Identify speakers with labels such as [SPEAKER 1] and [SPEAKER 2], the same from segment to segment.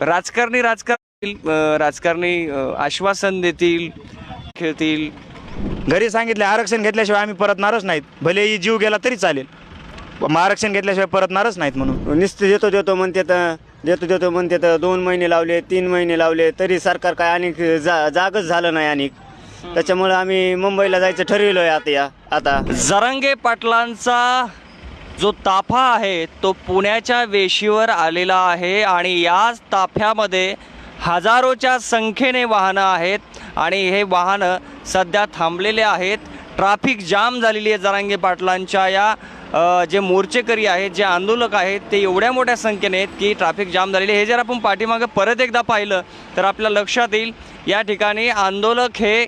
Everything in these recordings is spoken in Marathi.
[SPEAKER 1] राजकारणी राजकारणी राजकारणी आश्वासन देतील खेळतील.
[SPEAKER 2] घरी सांगितले आरक्षण घेतल्याशिवाय आम्ही परतणारच नाहीत. भलेही जीव गेला तरी चालेल. मग आरक्षण घेतल्याशिवाय परतणारच नाहीत म्हणून.
[SPEAKER 3] नुसतं देतो देतो म्हणते तर देतो देतो म्हणते तर दोन महिने लावले तीन महिने लावले तरी सरकार काय आणि जा जागच झालं नाही आणि त्याच्यामुळे आम्ही मुंबईला जायचं ठरविलं आहे आता या आता.
[SPEAKER 1] जरांगे पाटलांचा जो ताफा आहे तो पुण्याच्या वेशीवर आलेला आहे आणि याच ताफ्यामध्ये हजारोच्या संख्येने वाहनं आहेत आणि हे वाहनं सध्या थांबलेले आहेत ट्रॅफिक जाम झालेली आहे जरांगे पाटलांच्या या जे मोर्चेकरी आहेत जे आंदोलक आहेत ते एवढ्या मोठ्या संख्येने आहेत की ट्रॅफिक जाम झालेली आहे. हे जर आपण पाठीमागं परत एकदा पाहिलं तर आपल्या लक्षात येईल या ठिकाणी आंदोलक हे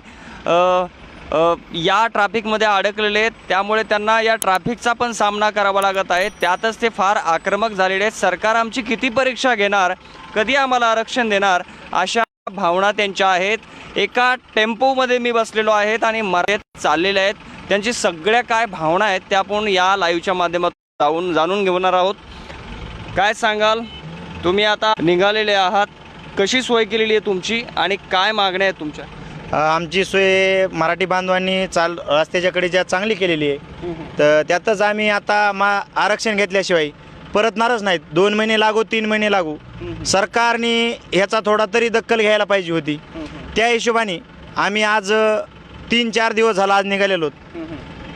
[SPEAKER 1] या ट्रॅफिकमध्ये अडकलेले आहेत. त्यामुळे त्यांना या ट्रॅफिकचा पण सामना करावा लागत आहे. त्यातच ते फार आक्रमक झालेले आहेत. सरकार आमची किती परीक्षा घेणार कधी आम्हाला आरक्षण देणार अशा भावना त्यांच्या आहेत. एका टेम्पोमध्ये मी बसलेलो आहेत आणि मर्यादित चाललेले आहेत. त्यांची सगळ्या काय भावना आहेत त्या आपण या लाईव्हच्या माध्यमातून जाऊन जाणून घेणार आहोत. काय सांगाल? तुम्ही आता निघालेले आहात. कशी सोय केलेली आहे तुमची आणि काय मागण्या आहेत तुमच्या?
[SPEAKER 2] आमची सोय मराठी बांधवांनी चाल रस्त्याच्याकडे ज्या चांगली केलेली आहे तर त्यातच आम्ही आता मा आरक्षण घेतल्याशिवाय परतणारच नाहीत. दोन महिने लागू तीन महिने लागू. सरकारने ह्याचा थोडा तरी दखल घ्यायला पाहिजे होती. त्या हिशोबाने आम्ही आज तीन चार दिवस झाला आज निघालेलो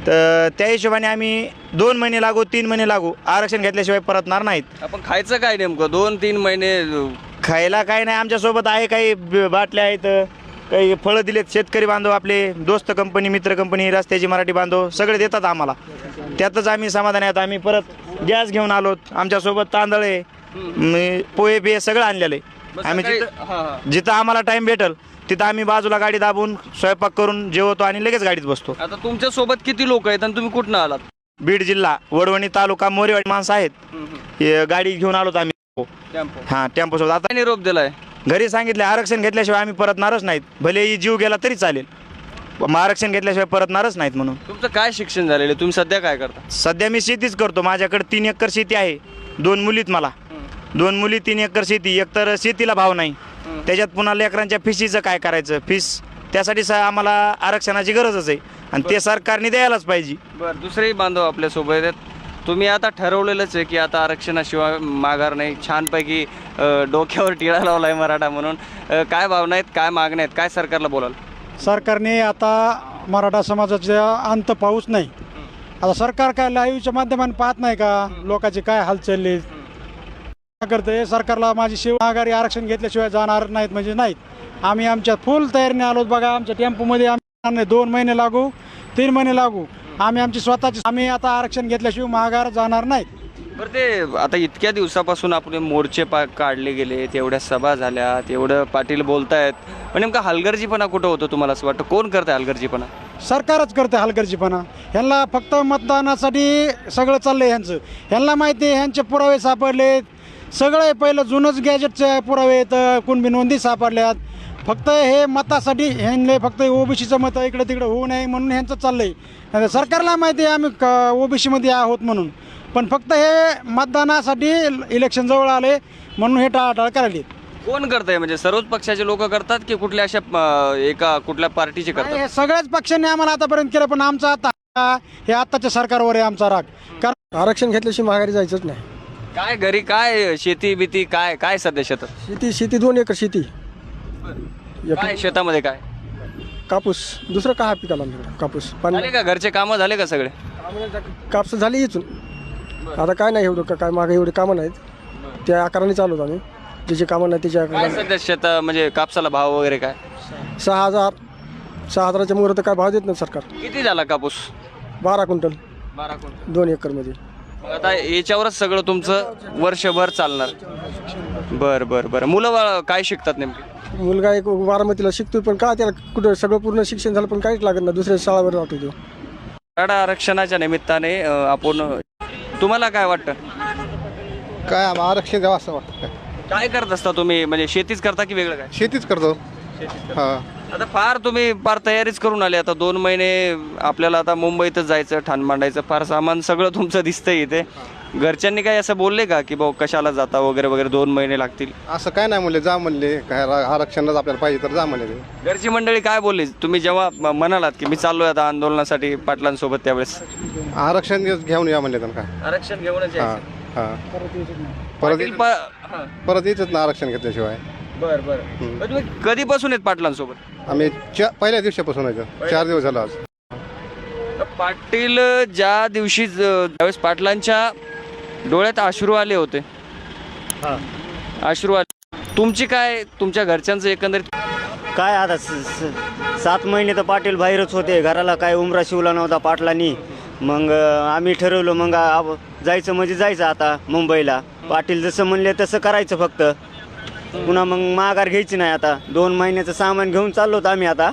[SPEAKER 2] तर त्या हिशोबाने आम्ही दोन महिने लागू तीन महिने लागू आरक्षण घेतल्याशिवाय परतणार नाहीत.
[SPEAKER 1] आपण खायचं काय नेमकं? दोन तीन महिने
[SPEAKER 2] खायला काही नाही आमच्यासोबत आहे काही बाटल्या आहेत. काही फळं दिलेत शेतकरी बांधव आपले दोस्त कंपनी मित्र कंपनी रस्त्याची मराठी बांधव सगळे देतात आम्हाला. त्यातच आम्ही समाधानी आहोत. आम्ही परत गॅस घेऊन आलोत आमच्यासोबत तांदळ पोहे बिहे सगळं आणलेलं आहे. आम्ही जिथं. जिथं आम्हाला टाईम भेटल तिथं आम्ही बाजूला गाडी दाबून स्वयंपाक करून जेवतो आणि लगेच गाडीत बसतो.
[SPEAKER 1] आता तुमच्यासोबत किती लोक आहेत आणि तुम्ही कुठनं आलात?
[SPEAKER 2] बीड जिल्हा वडवणी तालुका मोरेवाडी माणसं आहेत. हे गाडी घेऊन आलोत आम्ही.
[SPEAKER 1] टेम्पो.
[SPEAKER 2] हां टेम्पो सोबत आता
[SPEAKER 1] निरोप दिलाय?
[SPEAKER 2] घरी सांगितले आरक्षण घेतल्याशिवाय आम्ही परतणारच नाहीत. भलेही जीव गेला तरी चालेल. मग आरक्षण घेतल्याशिवाय परतणारच नाहीत म्हणून.
[SPEAKER 1] तुमचं काय शिक्षण झालेलं? आहे? तुम्ही सध्या काय करता?
[SPEAKER 2] सध्या मी शेतीच करतो. माझ्याकडे तीन एकर शेती आहे. दोन मुलीत मला. दोन मुली तीन एकर शेती. एकतर शेतीला भाव नाही. त्याच्यात पुन्हा लेकरांच्या फिशीचं काय करायचं? फीस त्यासाठी स आम्हाला आरक्षणाची गरजच आहे. आणि ते सरकारने द्यायलाच पाहिजे.
[SPEAKER 1] बरं दुसरेही बांधव आपल्यासोबत आहेत. तुम्ही आता ठरवलेलंच आहे की आता आरक्षणाशिवाय माघार नाही. छानपैकी डोक्यावर टिळा लावलाय मराठा म्हणून. काय भावना आहेत? काय मागण्या आहेत? काय सरकारला बोलाल?
[SPEAKER 4] सरकारने आता मराठा समाजाचा अंत पाऊस नाही. आता सरकार काय लाईव्हच्या माध्यमाने पाहत नाही का? लोकांचे काय हालचाली काय करते सरकारला माझी शिव माघारी आरक्षण घेतल्याशिवाय जाणार नाहीत म्हणजे नाहीत. आम्ही आमच्या फुल तयारीने आलो बघा. आमच्या टेम्पोमध्ये आम्ही. दोन महिने लागू तीन महिने लागू. आम्ही आमची स्वतःची आम्ही आता आरक्षण घेतल्याशिवाय माघार जाणार नाहीत
[SPEAKER 1] बरं ते आता इतक्या दिवसापासून आपले मोर्चे पा काढले गेले तेवढ्या सभा झाल्या तेवढं पाटील बोलतायत. पण नेमका हलगर्जीपणा कुठं होतं तुम्हाला असं वाटतं? कोण करतंय हलगर्जीपणा?
[SPEAKER 4] सरकारच करते हलगर्जीपणा. ह्यांना फक्त मतदानासाठी सगळं चाललंय ह्यांचं. ह्यांना माहिती आहे ह्यांचे पुरावे सापडले सगळे पहिलं जुनंच गॅजेटचे पुरावे आहेत कुणबी नोंदी सापडल्यात. फक्त हे मतासाठी ह्यांना फक्त ओबीसीचं मत इकडे तिकडे होऊ नये म्हणून ह्यांचं चाललंय. आणि सरकारला माहिती आहे आम्ही क ओबीसीमध्ये आहोत म्हणून. पण फक्त हे मतदानासाठी इलेक्शन जवळ आले म्हणून हे टाळाटाळ करायली
[SPEAKER 1] कोण करतंय? म्हणजे सर्वच पक्षाचे लोक करतात की कुठल्या अशा अ, एका कुठल्या पार्टीचे करतात?
[SPEAKER 4] हे सगळ्याच पक्षांनी आम्हाला आतापर्यंत केलं पण आमचा आता हे आत्ताच्या सरकारवर आहे आमचा राग. कारण
[SPEAKER 5] आरक्षण घेतल्याशिवाय माघारी जायचंच नाही.
[SPEAKER 1] काय घरी काय शेती बिती काय काय सध्या शेतात?
[SPEAKER 5] शेती शेती दोन एकर शेती. एक
[SPEAKER 1] काय शेतामध्ये काय?
[SPEAKER 5] कापूस. दुसरं काय पिकाला आमच्याकडे? कापूस.
[SPEAKER 1] झाले
[SPEAKER 5] पाणी
[SPEAKER 1] का? घरचे कामं झाले का सगळे?
[SPEAKER 5] कापूस झाली इथून. आता काय नाही एवढं का- काय मागे एवढे कामं नाहीत. त्या आकाराने चालू आम्ही. ज्याचे कामं नाही त्याच्या
[SPEAKER 1] काय
[SPEAKER 5] आकाराने
[SPEAKER 1] सध्या शेत म्हणजे कापसाला भाव वगैरे काय?
[SPEAKER 5] सहा हजार सहा हजाराच्या मुहूर्त तर काय भाव देत नाही सरकार.
[SPEAKER 1] किती झाला कापूस?
[SPEAKER 5] बारा क्विंटल.
[SPEAKER 1] बारा क्विंटल.
[SPEAKER 5] दोन एकरमध्ये.
[SPEAKER 1] मग आता याच्यावरच सगळं तुमचं वर्षभर चालणार. बर बर बर. मुलं बाळ काय शिकतात नेमके?
[SPEAKER 5] मुलगा एक बारामतीला शिकतोय पण काय त्याला कुठं सगळं पूर्ण शिक्षण झालं पण काहीच लागत नाही दुसऱ्या शाळावर राहतो तो.
[SPEAKER 1] मराठा आरक्षणाच्या निमित्ताने अं, आपण तुम्हाला काय वाटतं?
[SPEAKER 6] काय आम्हाला आरक्षण द्यावं असं वाटतं काय?
[SPEAKER 1] काय करत असता तुम्ही? म्हणजे शेतीच करता की वेगळं काय?
[SPEAKER 6] शेतीच करतो. हा.
[SPEAKER 1] आता फार तुम्ही फार तयारीच करून आले. आता दोन महिने आपल्याला आता मुंबईतच जायचं ठाण मांडायचं फार सामान सगळं तुमचं दिसतंय इथे. घरच्यांनी काही असं बोलले का की भाऊ कशाला जाता वगैरे वगैरे दोन महिने लागतील?
[SPEAKER 6] असं काय नाही म्हणले जा म्हणले काय रा- आरक्षणच आपल्याला पाहिजे तर जा म्हणले ते.
[SPEAKER 1] घरची मंडळी काय बोलली? तुम्ही जेव्हा म- म्हणालात की मी चाललोय आता आंदोलनासाठी पाटलांसोबत त्यावेळेस.
[SPEAKER 6] आरक्षण घेऊन- घेऊन या म्हणले त्यांना. काय
[SPEAKER 1] आरक्षण घेऊनच
[SPEAKER 6] हां हां. परत
[SPEAKER 1] पाटील
[SPEAKER 6] येत-
[SPEAKER 1] पा- हां.
[SPEAKER 6] परत येतच ना आरक्षण घेतल्याशिवाय.
[SPEAKER 1] बर बर. तुम्ही कधीपासून आहेत पाटलांसोबत?
[SPEAKER 6] आम्ही चा पहिल्या दिवसापासून आहे चार दिवस झाला आज.
[SPEAKER 1] पाटील ज्या दिवशी ज- ज्यावेळेस पाटलांच्या डोळ्यात अश्रू आले होते. अश्रू आले. तुमची काय तुमच्या घरच्यांचं एकंदरीत?
[SPEAKER 3] काय आता स- स- सात महिने तर पाटील बाहेरच होते. घराला काय उमरा शिवला नव्हता पाटलांनी. मग अं, आम्ही ठरवलं मग आ- जायचं म्हणजे जायचं आता मुंबईला. पाटील जसं म्हणले तसं करायचं फक्त. पुन्हा मग माघार घ्यायची नाही आता. दोन महिन्याचं सामान घेऊन चाललो होतो आम्ही आता.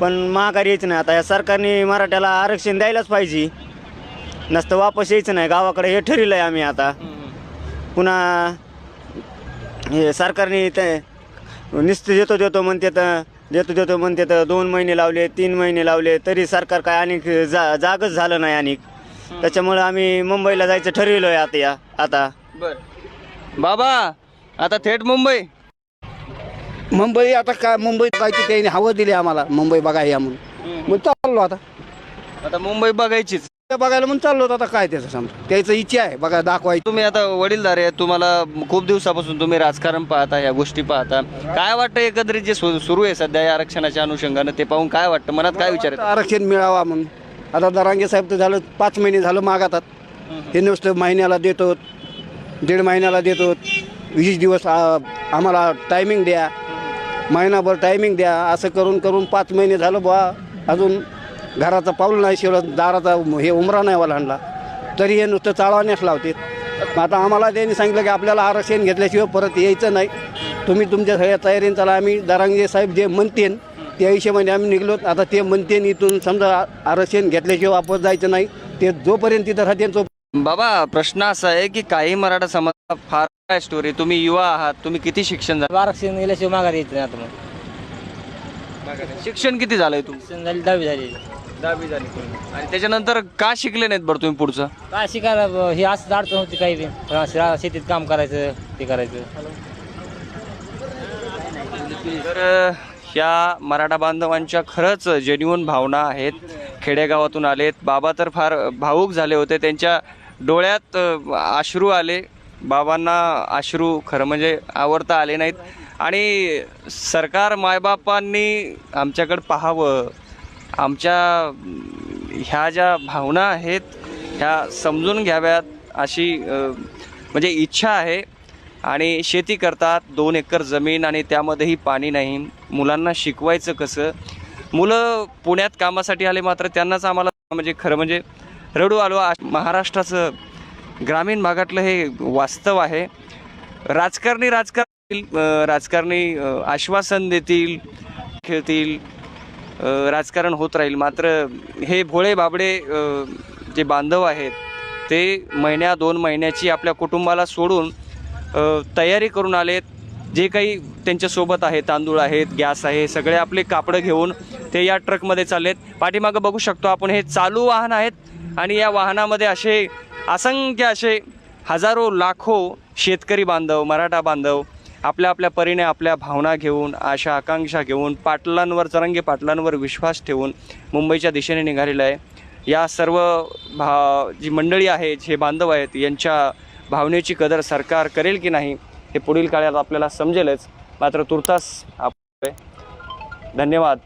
[SPEAKER 3] पण माघार यायचं नाही आता. या सरकारने मराठ्याला आरक्षण द्यायलाच पाहिजे. नसतं वापस यायचं नाही. गावाकडे हे ठरलं आहे आम्ही आता. पुन्हा हे सरकारने ते नुसतं देतो देतो म्हणते तर देतो देतो म्हणते तर दोन महिने लावले तीन महिने लावले तरी सरकार काय आणि जा जागच झालं नाही आणि त्याच्यामुळं आम्ही मुंबईला जायचं ठरवलं आहे आता या आता.
[SPEAKER 1] बर. बाबा आता थेट मुंबई.
[SPEAKER 7] मुंबई आता काय मुंबई बघायची त्यांनी हवं दिली आम्हाला. मुंबई बघायला या म्हणून. मग चाललो आता.
[SPEAKER 1] आता मुंबई बघायचीच.
[SPEAKER 7] बघायला म्हणून चाललो होतो. आता काय त्याचं समजा त्याचं इच्छा आहे. बघा दाखवायची
[SPEAKER 1] तुम्ही आता वडीलधारे आहेत. तुम्हाला खूप दिवसापासून तुम्ही राजकारण पाहता या गोष्टी पाहता. काय वाटतं एकंदरीत जे सु- सुरू आहे सध्या या आरक्षणाच्या अनुषंगानं? ते पाहून काय वाटतं? मनात काय विचार येतात?
[SPEAKER 7] आरक्षण मिळावा म्हणून. आता दरांगे साहेब तर झालं पाच महिने झालं मागातात. हे नुसतं महिन्याला देतो दीड महिन्याला देतो वीस दिवस आ, आम्हाला टायमिंग द्या. महिनाभर टायमिंग द्या. असं करून करून पाच महिने झालं बुवा. अजून घराचं पाऊल नाही शिवलं दाराचा हे उमरा नाही वाला तरी हे नुसतं चाळवानेच लावते. आता आम्हाला त्यांनी सांगितलं की आपल्याला आरक्षण घेतल्याशिवाय परत यायचं नाही. तुम्ही तुमच्या सगळ्या तयारीने चला आम्ही दरांगे साहेब जे म्हणतेन त्या हिशोबाने आम्ही निघलो. आता ते म्हणतेन इथून समजा आरक्षण घेतल्याशिवाय वापस जायचं नाही. ते जोपर्यंत तिथं राहते तो
[SPEAKER 1] बाबा प्रश्न असा आहे की काही मराठा समाज फार काय स्टोरी तुम्ही युवा आहात तुम्ही किती शिक्षण झालं?
[SPEAKER 8] आरक्षण गेल्याशिवाय माघार यायचं नाही आता मग.
[SPEAKER 1] शिक्षण किती झालंय तुमचं?
[SPEAKER 8] शिक्षण झाली दहावी झाली
[SPEAKER 1] दहावी झाली आणि त्याच्यानंतर का शिकले नाहीत बरं तुम्ही पुढचं?
[SPEAKER 8] काय शिकायला ब- हे असं अडचण होती काही बी. पण शे- शेतीत काम करायचं ते करायचं.
[SPEAKER 1] तर अ, ह्या मराठा बांधवांच्या खरंच जेन्युन भावना आहेत. खेडेगावातून आलेत. बाबा तर फार भावूक झाले होते. त्यांच्या डोळ्यात अ, अश्रू आले. बाबांना अश्रू खरं म्हणजे आवडता आले नाहीत. आणि सरकार मायबापांनी आमच्याकडं पाहावं. आमच्या ह्या ज्या भावना आहेत ह्या समजून घ्याव्यात अशी म्हणजे इच्छा आहे. आणि शेती करतात दोन एकर जमीन आणि त्यामध्येही पाणी नाही. मुलांना शिकवायचं कसं? मुलं पुण्यात कामासाठी आले मात्र त्यांनाच आम्हाला म्हणजे खरं म्हणजे रडू आलो. महाराष्ट्राचं ग्रामीण भागातलं हे वास्तव आहे. राजकारणी राजकारणी राजकारणी आश्वासन देतील खेळतील राजकारण होत राहील. मात्र हे भोळे बाबडे जे बांधव आहेत ते महिन्या दोन महिन्याची आपल्या कुटुंबाला सोडून तयारी करून आलेत. जे काही त्यांच्यासोबत आहे तांदूळ आहेत गॅस आहे सगळे आपले कापडं घेऊन ते या ट्रकमध्ये चाललेत. पाठीमागं बघू शकतो आपण हे चालू वाहन आहेत आणि या वाहनामध्ये असे असंख्य असे हजारो लाखो शेतकरी बांधव मराठा बांधव आपल्या आपल्या परीने आपल्या भावना घेऊन आशा आकांक्षा घेऊन पाटलांवर चरंगे पाटलांवर विश्वास ठेवून मुंबईच्या दिशेने निघालेलं आहे. या सर्व भा जी मंडळी आहेत हे बांधव आहेत यांच्या भावनेची कदर सरकार करेल की नाही हे पुढील काळात आपल्याला समजेलच. मात्र तुर्तास आप धन्यवाद.